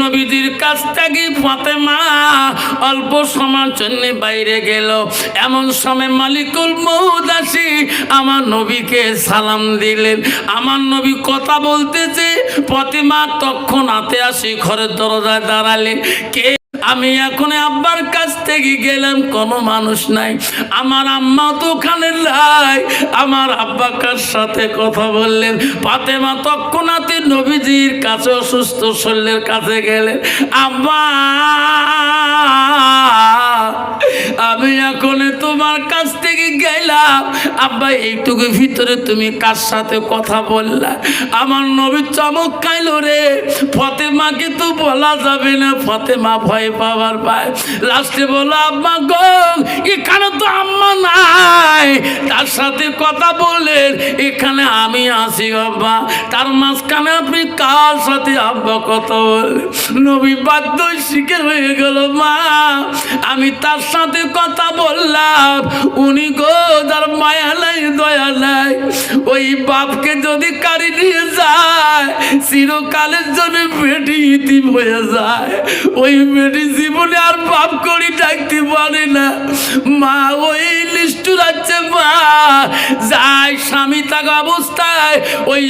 নবীজির কাছ থেকে ফাতেমা? অল্প সময়ের জন্য বাইরে গেল। এমন সময় মালিকুল মৌদাসি আমার নবীকে সালাম দিলেন। আমার নবী কথা বলতেছে, ফতেমা তখন হাতে আসি, ঘরের দরজায় দাঁড়ালেন। কে আমি এখন আব্বার কাছ থেকে গেলাম, কোনো মানুষ নাই। আমার আম্মা তো ওখানে নাই। আমার আব্বাকার সাথে কথা বললেন? পাতেমা তক্ষণাতে নবীজির কাছে, অসুস্থ শরীরের কাছে গেলেন। আব্বা! আমি এখন তোমার কাছ থেকে গেলাম। আব্বা এইটুকু ভিতরে তুমি কার সাথে কথা বললা? আমার নবী চমক খাইলো রে। ফতেমাকে তো বলা যাবে না, ফতেমা ভয় পাওয়ার পায়। লাস্টে বলো আম্মা গো, এখানে তো আম্মা নাই। তার সাথে কথা বললেন এখানে আমি আসি আব্বা। তার মাঝখানে আপনি কার সাথে আব্বা কথা বললেন? নবী বাধ্য শিখে হয়ে গেল, মা। আমি তার সাথে কথা বললাম। উনি গো, তার মায়া নাই, দয়া নাই। ওই বাপকে যদি কারি নিয়ে যায়, চিরকালের জন্য মেটি ইতিম হয়ে যায়। ওই বেটি জীবনে আর বাপ করি ডাকতে পারে না। মা, ওই যাচ্ছে যায় স্বামী থাকা অবস্থায়, ওই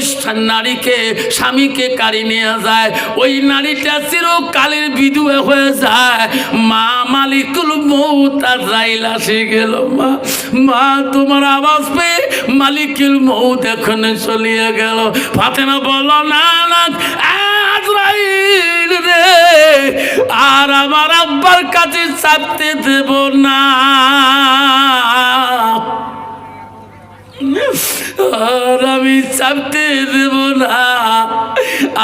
নারীকে, স্বামীকে কারি নিয়ে যায়। ওই নারীটা চিরকালের বিধুয়ে হয়ে যায়। মা মালিকুল মৌতা যাইলা সে গেল মা। মা, তোমার আওয়াজ পেয়ে মালিকুল মৌত এখানে চলিয়ে গেল। ফাতেমা বলো না না আর আমার আব্বার কাছে চাপতে দেব না। আর আমি চাপতে দেব না।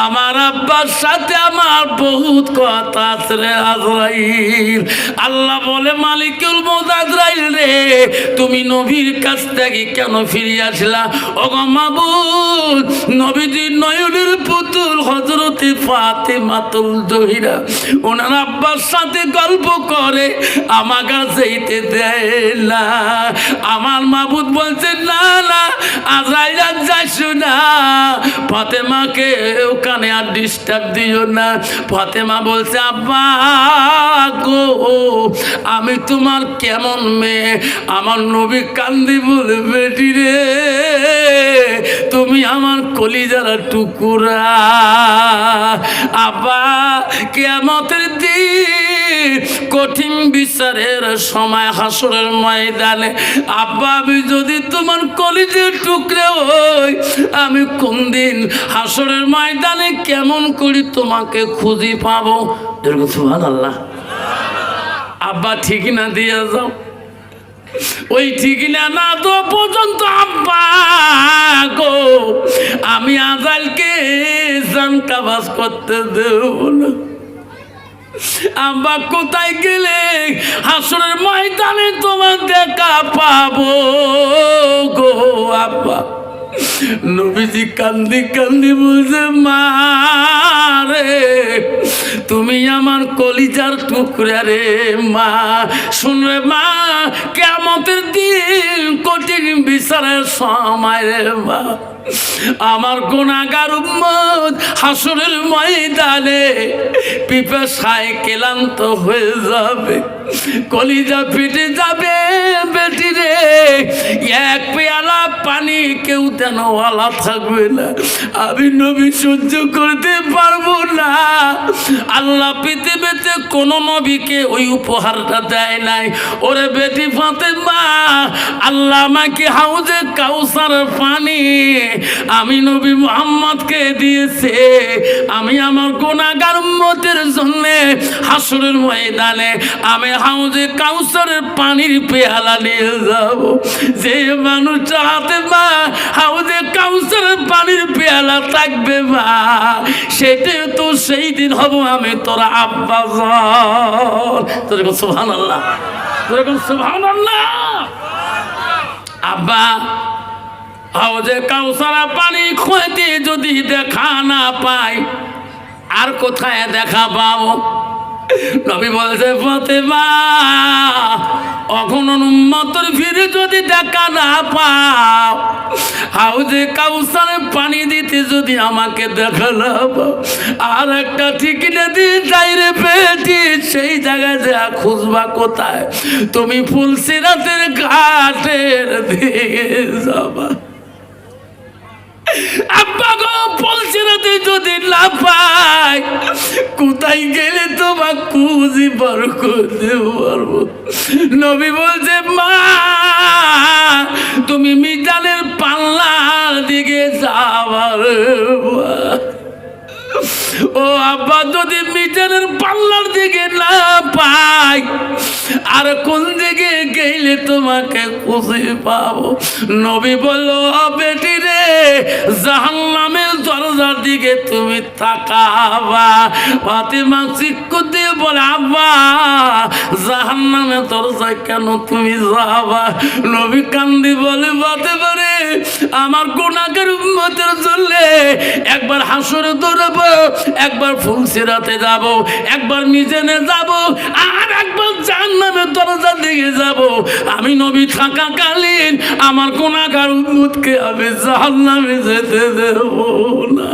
আমার আব্বার সাথে আমার বহুত কথা আছে রে আজরাইল। আল্লাহ বলে, মালিকুল মৌত আজরাইল রে, তুমি নবীর কাছ থেকে কেন ফিরে আসলা? ওগো মাবুদ নবীজির নয়নের পুতুল হজরতে ফাতে মাতুল জহিরা। ওনার আব্বার সাথে গল্প করে আমার কাছে দেয় না। আমার মাবুদ বলছে, না না ওখানে আর ডিস্টার্ব দিও না। বলছে গো, আমি তোমার কেমন মেয়ে? আমার নবী কান্দি বলে, বেটি রে, তুমি আমার কলিজারা টুকুরা। আব্বা কেমতের দিন কঠিন বিচারের সময়, হাসরের ময়দানে। আব্বা যদি তোমার কলিজের টুকরে হই, আমি কোন দিন হাসরের ময়দানে কেমন করি তোমাকে খুঁজি পাবো? এরকম সুহান আল্লাহ আব্বা, ঠিক না দিয়ে যাও। ওই ঠিকানা না তো পর্যন্ত আব্বা গো, আমি আজালকে জানকাবাস করতে দেব না। আব্বা কোথায় গেলে? হাসনের ময়দানে তোমার দেখা পাবো গো আব্বা। নবীজি কান্দি কান্দি বলছে, মা রে, তুমি আমার কলিজার টুকরা রে, মা। শুনরে মা কেমতের দিন কঠিন বিচারের সময় রে, মা। আমার গোনাগার উম্মত হাসুরের ময়দানে পিপাসায় ক্লান্ত হয়ে যাবে, কলিজা ফিটে যাবে বেটি রে। এক পেয়ালা পানি কেউ যেন ওয়ালা থাকবে না, আমি নবী সহ্য করতে পারব না। আল্লাহ পৃথিবীতে কোনো নবীকে ওই উপহারটা দেয় নাই। ওরে বেটি ফাতে মা আল্লাহ আমাকে হাউজে কাউসার পানি আমি নবী মোহাম্মদকে দিয়েছে। আমি আমার গুণাগার মতের জন্য হাসুরের ময়দানে আমি হাউজে কাউসারের পানির পেয়ালা নিয়ে যাব। যে মানুষটা হাতে মা, হাউজে কাউসারের পানির পেয়ালা থাকবে মা, সেটা তো সেই দিন হব। আমি তোরা আব্বা তোর সুহান আল্লাহ তোর সুহান আল্লাহ আব্বা হাউজে কাউসারা পানি খুঁজতে যদি দেখা না পাই, আর কোথায় দেখা পাবো? নবী বলছে, ফতেমা অখন উম্মতর ফিরে যদি দেখা না পাও, হাউজে কাউসারে পানি দিতে যদি আমাকে দেখা না পাও, আর একটা ঠিকিনা দিয়ে যাইরে পেয়েছি সেই জায়গায় যা খুঁজবা কোথায়? তুমি ফুলসিরাতের ঘাটের দিকে যাবা। আব্বা গো তুই যদি না পাই, কোথায় গেলে তোমার খুঁজি বার করতে পারব? নবী বলছে, মা, তুমি মিজানের পাল্লার দিকে যাবার ও আব্বা, যদি মিজানের পাল্লার দিকে না পাই, আর কোন দিকে গেলে তোমাকে খুশি পাবো? নবী বলল, "ও বেটি রে, জাহান্নামের দরজার দিকে তুমি তাকাবা। ফাতেমা চিক্কু দিয়ে বলে, আব্বা জাহান জাহান্নামের দরজায় কেন তুমি যাবা? নবী কান্দি বলে বাতে পারে আমার গুণাগার উম্মতের জন্য একবার হাসরে দৌড়াবো একবার ফুলসিরাতে যাব, একবার মিজেনে যাব, আর একবার জাহান্নামের দরজার দিকে যাব। আমি নবী থাকাকালীন আমার গুণাগার উম্মতকে আমি জাহান্নামে যেতে দেব না।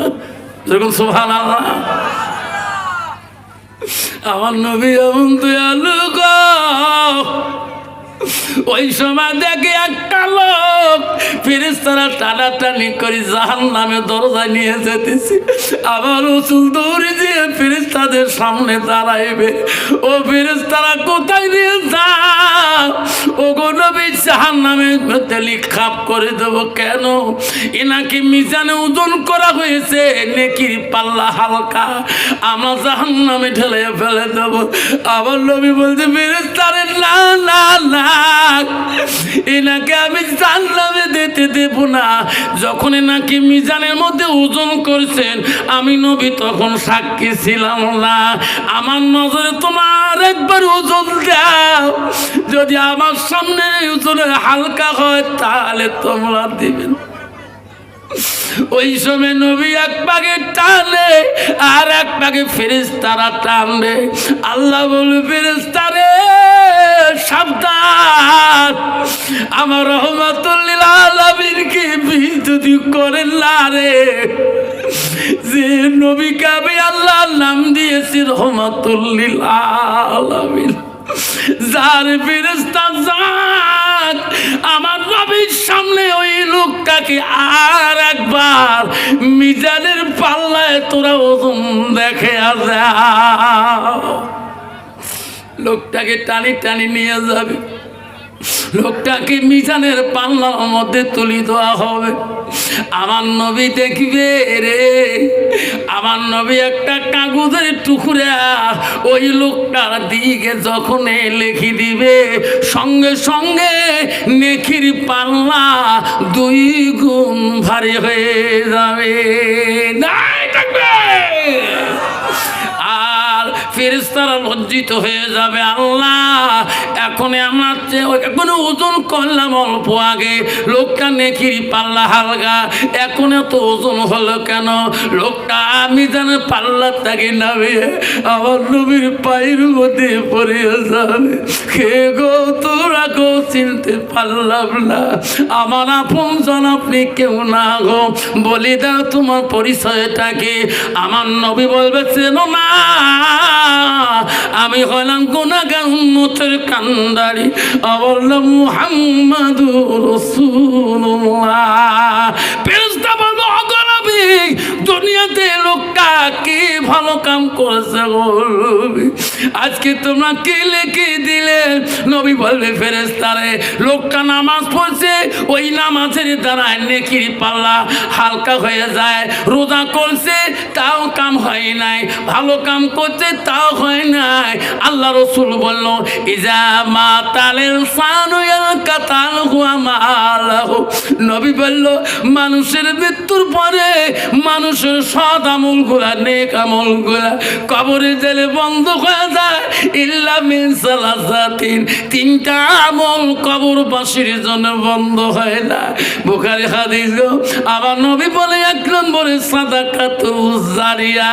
যখন সুহান আমার নবী এমন দয়ালু গো। ওই সময় দেখে একটা লোক ফিরিস্তারা টানাটানি করে জাহান নামে দরজা নিয়ে যেতেছি। আবার রসুল দৌড়ে দিয়ে ফিরিস্তাদের সামনে দাঁড়াইবে। ও ফিরিস্তারা কোথায় নিয়ে যাও? ও নবী জাহান নামে তেলি খাপ করে দেবো কেন? এনাকে মিজানে ওজন করা হয়েছে, নেকির পাল্লা হালকা। আমরা জাহান নামে ঢেলে ফেলে দেবো। আবার নবী বলছে ফিরিস্তারে না না না এনাকে আমি জানলামে দিতে দেব না। যখন এনাকে মিজানের মধ্যে ওজন করছেন, আমি নবী তখন সাক্ষী ছিলাম না। আমার নজরে তোমার একবার ওজন দাও। যদি আমার সামনে ওজনের হালকা হয়, তাহলে তোমরা দিবেন ওই সময় নবী এক পাগে টানে, আর এক পাগে ফেরেস্তারা টানবে আল্লাহ বলবে ফেরেস্তারে সাবধান। আমার রহমাতুল্লিল আলমীরকে বিদ্যুতি করেন না রে? যে নবীকে আমি আল্লাহর নাম দিয়েছি রহমাতুল্লিল যার ফেরেস্তা যাক আমার নবীর সামনে ওই লোকটাকে আর একবার মিজানের পাল্লায় তোরা ওজন দেখে আর। লোকটাকে টানি টানি নিয়ে যাবে। লোকটাকে মিজানের পাল্লার মধ্যে তুলি দেওয়া হবে। আমার নবী দেখবে রে। আমার নবী একটা কাগজের টুকরা, ওই লোকটার দিকে যখন লিখি দিবে, সঙ্গে সঙ্গে নেখির পাল্লা দুই গুণ ভারী হয়ে যাবে। নাই থাকবে আর ফেরেস্তারা লজ্জিত হয়ে যাবে, আল্লাহ। এখন আমরা এখন ওজন করলাম অল্প আগে, লোকটা নেকির পাল্লা হালকা। এখন এত ওজন হলো কেন? লোকটা আমি জানে পাল্লা তাকে নামে, আমার নবীর পায়ের মধ্যে পড়ে যাবে। কে গো, তোরা গো, চিনতে পারলাম না। আমার আপন জন, আপনি কেউ না গো। বলি দাও তোমার পরিচয়টাকে। আমার নবী বলবে, চেনো না। আমি হলাম গুনাগার উন্মতের কান্দারি নাম মুহাম্মাদুর রসুল্লাহ অগরবি দুনিয়াতে লোকটা কি ভালো কাম করেছে আজকে তোমরা কি লিখে দিলে? নবী বলবে ফেরেস্তারে লোকটা নামাজ পড়ছে, ওই নামাজের দ্বারা নেকির পাল্লা হালকা হয়ে যায়, রোজা করছে, তাও কাম হয় নাই, ভালো কাম করছে, তাও হয় নাই। আল্লাহ রসুল বলল, ইজা মা তালের সানুয়াল কাতাল হুয়া মালাহ। নবী বলল, মানুষের মৃত্যুর পরে মানুষের সৎ আমলগুলা, নেক আমলগুলা কবরে জেলে বন্ধ হয়ে যায়। ইল্লা মিন সালাসাতিন, তিনটা আমল কবরবাসীর জন্য বন্ধ হয় না। বুখারি হাদিস গো আমার নবী বলে এক নম্বরে সাদাকাতু জারিয়া।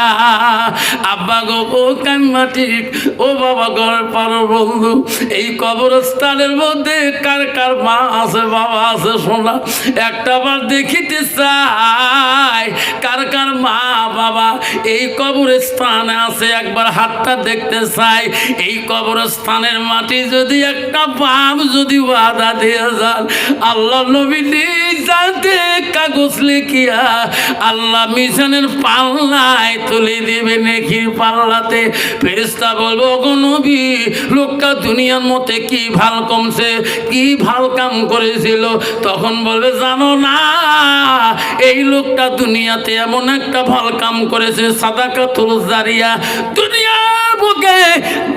আব্বা গো, ও কান্নাটি ও বাবা ঘর পার বন্ধু, এই কবরস্থানের মধ্যে কার কার মা আছে, বাবা আছে শোনা, একটা বার দেখিতে চাই। কার কার মা বাবা এই কবরস্থানে আছে একবার হাতটা দেখতে চাই। এই কবরস্থানের মাটি যদি একটা বাপ যদি বাধা দিয়ে যান, আল্লাহ নবী জানতে কাগজ লিখিয়া আল্লাহ মিশনের পাল্লায় তুলে দেবে নেকির পাল্লাতে। ফেরিস্তা বলব গো নবী, লোকটা দুনিয়ার মতে কি ভালো কমছে, কি ভালো কাম করেছিল? তখন বলবে, জানো না, এই লোকটা দুনিয়াতে এমন একটা ভালো কাম করেছে সাদাকাতুল জারিয়া দুনিয়ার বুকে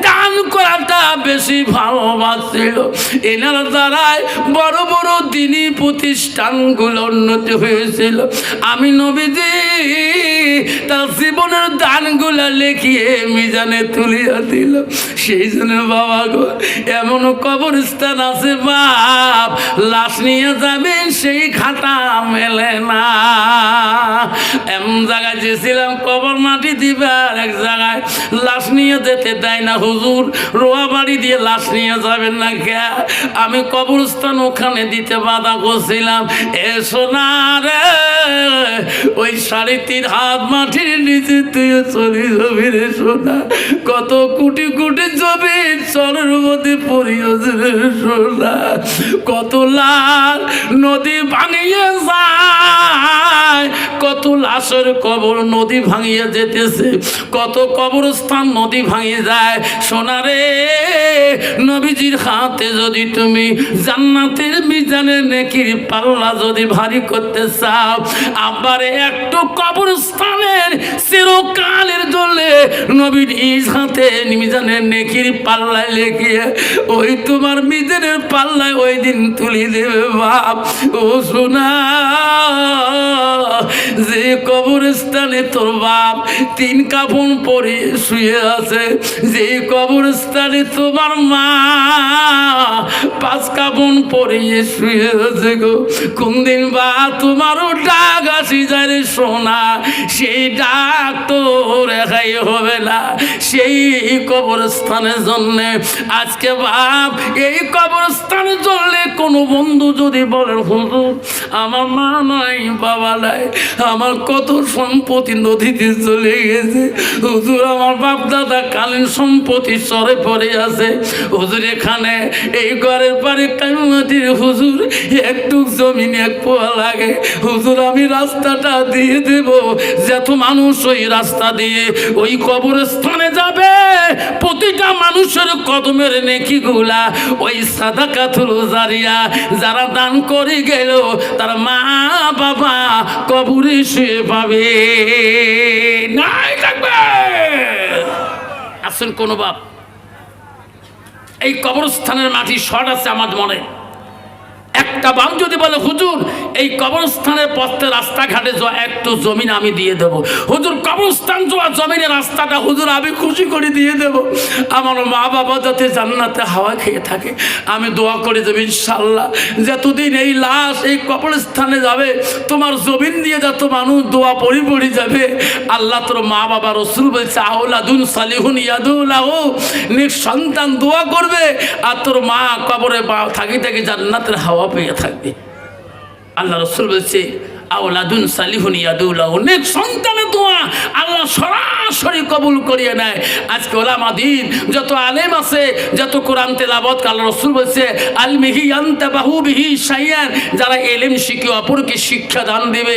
দান করাটা বেশি ভালোবাসছিল এনার দ্বারাই বড় বড় দিনী প্রতিষ্ঠানগুলো উন্নতি হয়েছিল। আমি নবীজি তার জীবনের দানগুলা লিখিয়ে মিজানে তুলিয়া দিল। সেই জন্য বাবা গো, এমন কবরস্থান আছে বাপ, লাশ নিয়ে যাবেন সেই খাতা মেলে না। এমন জায়গায় যেছিলাম কবর মাটি দিবার এক জায়গায় লাশ নিয়ে যেতে দেয় না হুজুর। রোয়া বাড়ি দিয়ে লাশ নিয়ে যাবেন না কে? আমি কবরস্থান ওখানে দিতে বাধা করছিলাম। এ সোনা রে। ওই সাড়ে হাত মাটির নিচে তুই চলি যাবি রে সোনা। কত কোটি কোটি জমি চলের মধ্যে রে সোনা। কত লাল নদী ভাঙিয়ে যায়। কত লাশের কবর নদী ভাঙিয়ে যেতেছে। কত কবরস্থান নদী ভাঙিয়ে যায়। সোনারে নবীজির হাতে যদি তুমি জান্নাতের মিজানের নেকির পাল্লা যদি ভারী করতে চাও, আবারে একটু কবরস্থানের চিরকালের জন্য নবীর নিজ হাতে মিজানের নেকির পাল্লায় লেখিয়ে, ওই তোমার মিজানের পাল্লায় ওই দিন তুলি দেবে বাপ। ও সোনা, যে কবরস্থানে তোর বাপ তিন কাপড় পরে শুয়ে আছে যে কবরস্থানে তোমার মা পাঁচ কাপড় পরে শুয়ে আছে গো। কোনদিন বা তোমারও ডাক আসি যায় রে সোনা, সেই ডাক তো রেখাই হবে না। সেই কবরস্থানের জন্য আজকে বাপ, এই কবরস্থানে চললে কোনো বন্ধু যদি বলেন হুজুর, আমার মা নাই, বাবা নাই, আমার কত সম্পত্তি নদীতে চলে গেছে। হুজুর, আমার বাপ দাদা কালীন সম্পত্তি চরে পড়ে আছে। হুজুর এখানে এই ঘরের পারে কামিমাটির হুজুর একটু জমিন এক পোয়া লাগে। হুজুর, আমি রাস্তাটা দিয়ে দেব। যত মানুষ ওই রাস্তা দিয়ে ওই কবরস্থানে যাবে, প্রতিটা মানুষের কদমের নেকি গুলা ওই সাদা কাতুল জারিয়া। যারা দান করে গেল, তার মা বাবা কবরে শুয়ে পাবে। নাই থাকবে! আসেন কোনো বাপ? এই কবরস্থানের মাটি শট আছে আমার মনে। একটা বাম যদি বলে, হুজুর, এই কবরস্থানের পথে রাস্তাঘাটে একটু জমিন আমি দিয়ে দেব। হুজুর, কবরস্থান যাওয়া জমিনের রাস্তাটা হুজুর আমি খুশি করে দিয়ে দেব। আমার মা বাবা যাতে জান্নাতে হাওয়া খেয়ে থাকে, আমি দোয়া করে দেব ইনশাল্লাহ যতদিন এই লাশ এই কবরস্থানে যাবে, তোমার জমিন দিয়ে যত মানুষ দোয়া পড়ি পড়ি যাবে, আল্লাহ তোর মা বাবা রসুল বলছে, আউলাদুন সালিহুন ইয়াদুল্লাহ সন্তান দোয়া করবে, আর তোর মা কবরে থাকি থাকি জান্নাতের হাওয়া পেয়ে থাকবে। আল্লাহ রসুল বলছে আওলাদুন সালিহুন ইয়াদুল্লাহ অনেক সন্তানের দোয়া আল্লাহ সরাসরি কবুল করিয়ে নেয়। আজকে ওলামা দিন, যত আলেম আছে, যত কোরআন তেলাবত আল্লাহ রসুল বলছে আল মিহি আন্তা বাহু বিহি সাইয়ান যারা এলেম শিখে অপরকে শিক্ষা দান দেবে।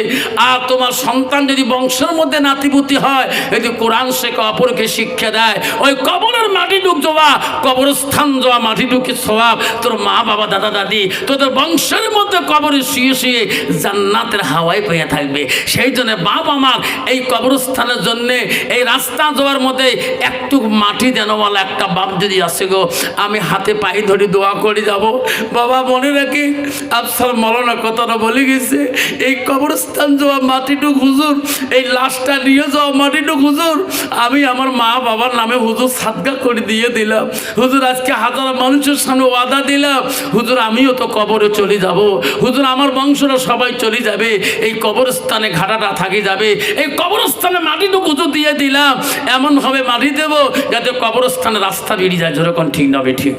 আর তোমার সন্তান যদি বংশের মধ্যে নাতিপুতি হয়, যদি কোরআন শেখে অপরকে শিক্ষা দেয়, ওই কবরের মাটি ডুক যাওয়া, কবরস্থান যাওয়া, মাটি ডুকে স্বভাব তোর মা, বাবা, দাদা, দাদি, তোদের বংশের মধ্যে কবরে শুয়ে শুয়ে জান্নাতের হাওয়ায় পেয়ে থাকবে। সেই জন্য বাপ আমার এই কবরস্থানের জন্য এই রাস্তা যাওয়ার মধ্যে একটু মাটি দেনওয়ালা একটা বাপ যদি আসে গো, আমি হাতে পায়ে ধরে দোয়া করে যাব। বাবা, মনে রাখি, আফসার মরনা কথাটা বলে গেছে, এই কবরস্থান যাওয়া মাটিটুক হুজুর, এই লাশটা নিয়ে যাওয়া মাটিটুক হুজুর, আমি আমার মা বাবার নামে হুজুর সাদগা করে দিয়ে দিলাম। হুজুর, আজকে হাজার মানুষের সামনে ওয়াদা দিলাম। হুজুর, আমিও তো কবরে চলে যাব। হুজুর, আমার বংশরা সবাই চলে যাবে। এই কবরস্থানে ঘাটাটা থাকি যাবে। এই কবরস্থানে মাটিটুকু হুজুর দিয়ে দিলাম। এমনভাবে মাটি দেব যাতে কবরস্থানে রাস্তা বেরিয়ে যায়। যেরকম ঠিক নবে ঠিক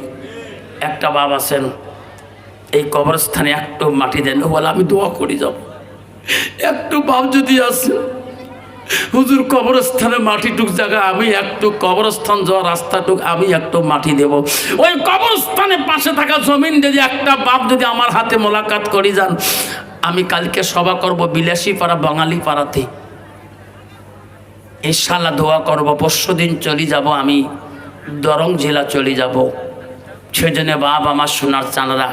একটা বাপ আছেন, এই কবরস্থানে একটু মাটি দেন। বলে, আমি দোয়া করে যাব। একটু বাপ যদি আসে, হুজুর, কবরস্থানে মাটিটুক জায়গা, আমি একটু কবরস্থান যাওয়ার রাস্তাটুক, আমি একটু মাটি দেব। ওই কবরস্থানে পাশে থাকা জমিন যদি একটা বাপ যদি আমার হাতে মোলাকাত করে যান, আমি কালকে সভা করব বিলাসী পাড়া বাঙালি পাড়াতে ইনশাল্লাহ দোয়া করব, পরশু দিন চলে যাব আমি, দরং জেলা চলে যাব। সেজন্য বাপ আমার সোনার চানরা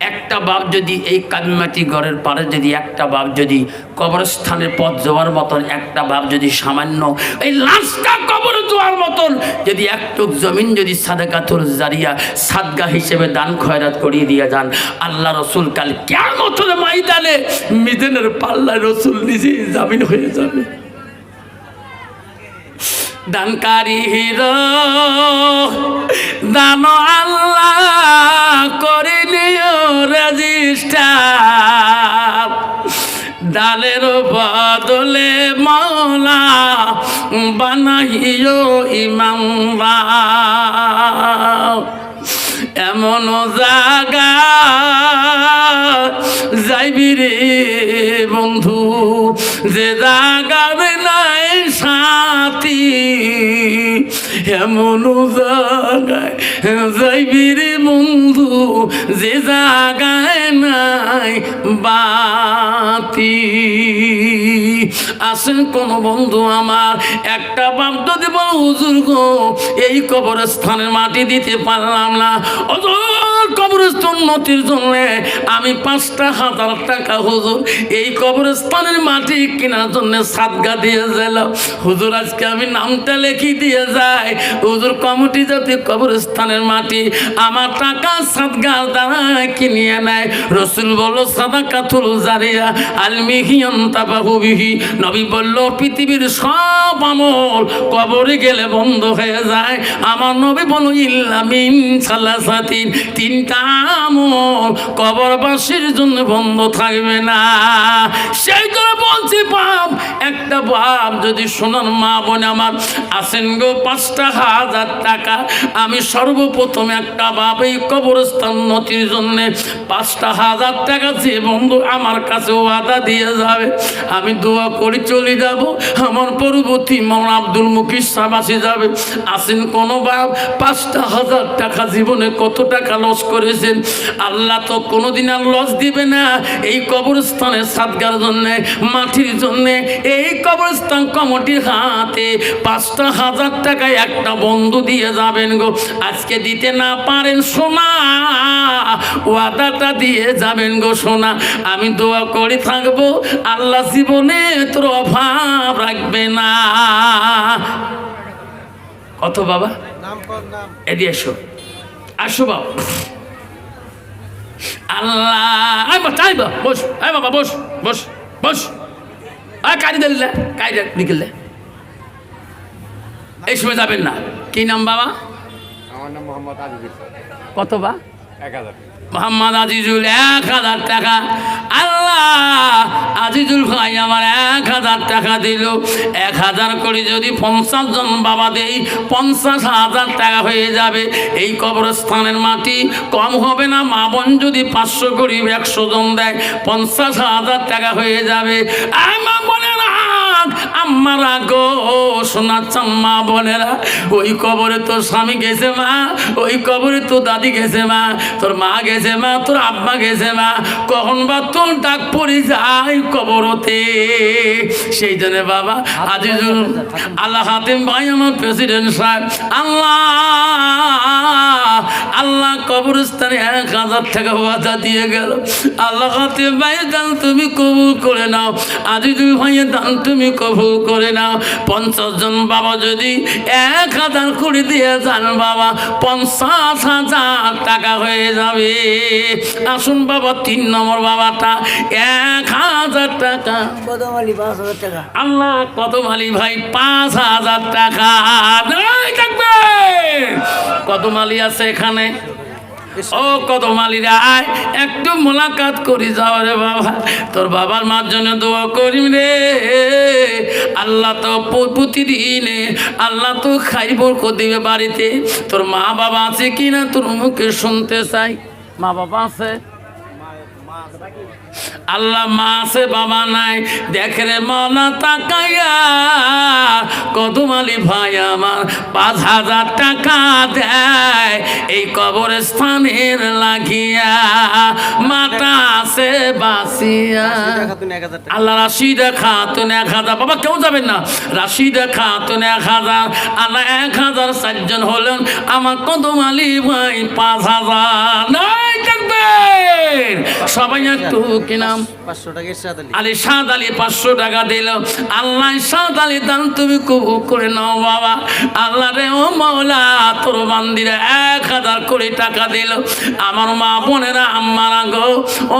একটা বাপ যদি এই কাবিমাটি ঘরের পারে যদি, একটা বাপ যদি কবরস্থানের পথ যাওয়ার মতন, একটা বাপ যদি সামান্য এই লাশটা কবর যাওয়ার মতন, যদি একটু জমিন যদি সাদাকাতুল জারিয়া, সাদগা হিসেবে দান খয়রাত করিয়ে দিয়ে যান, আল্লাহ রসুল কাল কেমন ময়দানে মিদেনের পাল্লায় রসুল নিজেই জামিন হয়ে যাবে। দানকারী হিরো। দান আল্লাহ করে নিও রেজিস্টার। দানের বদলে মাওলা বানাইও ইমাম এমন জাগা যাইবি রে বন্ধু, যে জাগাবে এমন জাগায় যাইবি রে বন্ধু যে জাগায় নাই বাতি। আসেন কোন বন্ধু আমার একটা বাপ যদি বল, হুজুর গো, এই কবরস্থানের মাটি দিতে পারলাম না। কবরস্থান উন্নতির জন্য আমি পাঁচটা হাজার টাকা, হুজুর, এই কবরস্থানের মাটি কেনার জন্য সাদগা দিয়ে গেলাম। হুজুর, আজকে আমি নামটা লিখি দিয়ে যাই। হুজুর, কমিটি যাতে কবরস্থানের মাটি আমার টাকা সাদগার দ্বারা কিনিয়ে নেয় রসুল বলল সাদা কাতুল জারিয়া, আলমিহিয়ন তাবাহুবিহি নবী বলল, পৃথিবীর সব আমল কবরে গেলে বন্ধ হয়ে যায়। আমার নবী বলল ইল্লামিন সালাসাতিন। তিনটা আমল কবরবাসীর জন্য বন্ধ থাকবে না। সেই জন্য বলছি, বাপ, একটা বাপ যদি শোনার মা বোন আমার আসেন গো পাঁচটা হাজার টাকা, আমি সর্বপ্রথম একটা বাপ এই কবরস্থান নথির জন্য পাঁচটা হাজার টাকা যে বন্ধু আমার কাছে ওয়াদা দিয়ে যাবে, আমি দোয়া করে চলে যাব। আমার পরবর্তী মৌলানা আব্দুল মুকিস সাহেব আসে যাবে। আসেন কোনো বাপ, পাঁচটা হাজার টাকা জীবনে কত টাকা লস করেছেন? আল্লাহ তো কোনোদিন আর লস দিবে না। এই কবরস্থানের সাদগার জন্যে, মাটির জন্যে, এই কবরস্থান কমিটির হাতে পাঁচটা হাজার টাকায় একটা বন্ধু দিয়ে যাবেন গো। আজকে দিতে না পারেন সোনা, ওয়াদাটা দিয়ে যাবেন গো সোনা আমি দোয়া করে থাকব আল্লাহ জীবনে তোর অভাব রাখবে না। কত বাবা? এদি এসো। আসো বাবা। আল্লাহ আই বা চাই বা বস আই বাবা বস বস বস। আয় কারি দিলে কারি নিকলে এই সময় যাবেন না। কি নাম বাবা? আমার নাম মোহাম্মদ আজিজুল। কত বা? এক হাজার। মোহাম্মদ আজিজুল এক হাজার টাকা। আল্লাহ আজিজুল ভাই আমার এক হাজার টাকা দিল। এক হাজার করে যদি পঞ্চাশ জন বাবা দেই, পঞ্চাশ হাজার টাকা হয়ে যাবে। এই কবরস্থানের মাটি কম হবে না, মা বোন যদি পাঁচশো করি একশো জন দেয়, পঞ্চাশ হাজার টাকা হয়ে যাবে। বোনেরা আম্মারা গো সোনার চাম্মা বোনেরা, ওই কবরে তোর স্বামী গেছে মা, ওই কবরে তোর দাদি গেছে মা, তোর মা গেছে মা, তোর আব্বা গেছে মা, কখন বা তোর ডাক পড়ে যায় কবরতে? সেই জন্য বাবা আজিজুল আল্লাহ হাতিম ভাই আমার প্রেসিডেন্ট সাহেব, আল্লাহ আল্লাহ কবরস্থানে এক হাজার টাকা বাধা দিয়ে গেল। আল্লাহ হাতে ভাই দান তুমি কবুল করে নাও দুই ভাইয়ের দান তুমি কবুল করে নাও। পঞ্চাশ জন বাবা যদি এক হাজার করে দিয়ে যান বাবা পঞ্চাশ হাজার টাকা হয়ে যাবে। আসুন বাবা তিন নম্বর বাবাটা এক হাজার টাকা। কদমালি পাঁচ হাজার টাকা। আল্লাহ কত মালি ভাই পাঁচ হাজার টাকা। থাকবে। কত মালি আছে এখানে। ও কত মালিরা আয়, একটু মোলাকাত করি, যাও রে বাবা। তোর বাবার মার জন্য দোয়া করিম রে। আল্লাহ তো প্রতিদিনে আল্লাহ তো খাই খাইব দিবে বাড়িতে। তোর মা বাবা আছে কিনা তোর মুখে শুনতে চাই। মা বাবা আছে? আল্লাহ মা আছে বাবা নাই। দেখে রে মনা তাকাইয়া কদমালি ভাই আমার পাঁচ হাজার টাকা দেয়। এই কবরস্থানের লাগিয়া মাটা আছে বাসিয়া আল্লাহ রাশিদা খাতুন এক হাজার। বাবা কেউ যাবেন না? রাশিদা খাতুন এক হাজার। আল্লাহ এক হাজার চারজন হলেন আমার কদম আলী ভাই পাঁচ হাজার। নাই! সবাই একটু কি নাম? আলী। আলী সাদ আলী পাঁচশো টাকা দিল। আল্লাহ সাদ আলী দান তুমি কবু করে নাও বাবা। আল্লাহ রে ও মাওলা তোর বান্দিরা এক হাজার কোটি টাকা দিল। আমার মা বোনেরা আম্মারা গো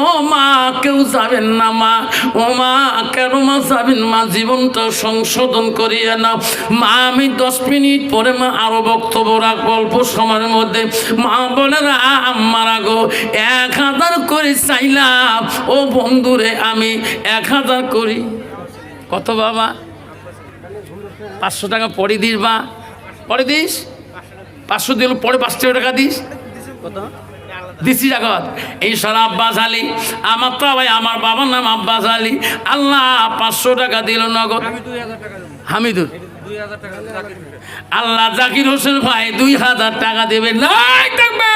ও মা কেউ যাবেন না মা। ও মা কেন মা যাবেন মা? জীবনটা সংশোধন করিয়ে নাও। মা আমি দশ মিনিট পরে মা আরও বক্তব্য রাখব অল্প সময়ের মধ্যে। মা বোনেরা আম্মারা গো এক হাজার করে চাইলাম। ও বন্ধুরে আমি এক হাজার করি। কত বাবা? পাঁচশো টাকা পরে দিস বা। পরে দিস? পাঁচশো দিল পরে পাঁচশো টাকা দিস। কত? দিছি জগৎ এই সর আব্বাস আলী আমার তো ভাই আমার বাবার নাম আব্বাস আলী। আল্লাহ পাঁচশো টাকা দিল নগদ। হামিদুর। আল্লাহ জাকির হোসেন ভাই দুই হাজার টাকা দেবে। নাই থাকবে!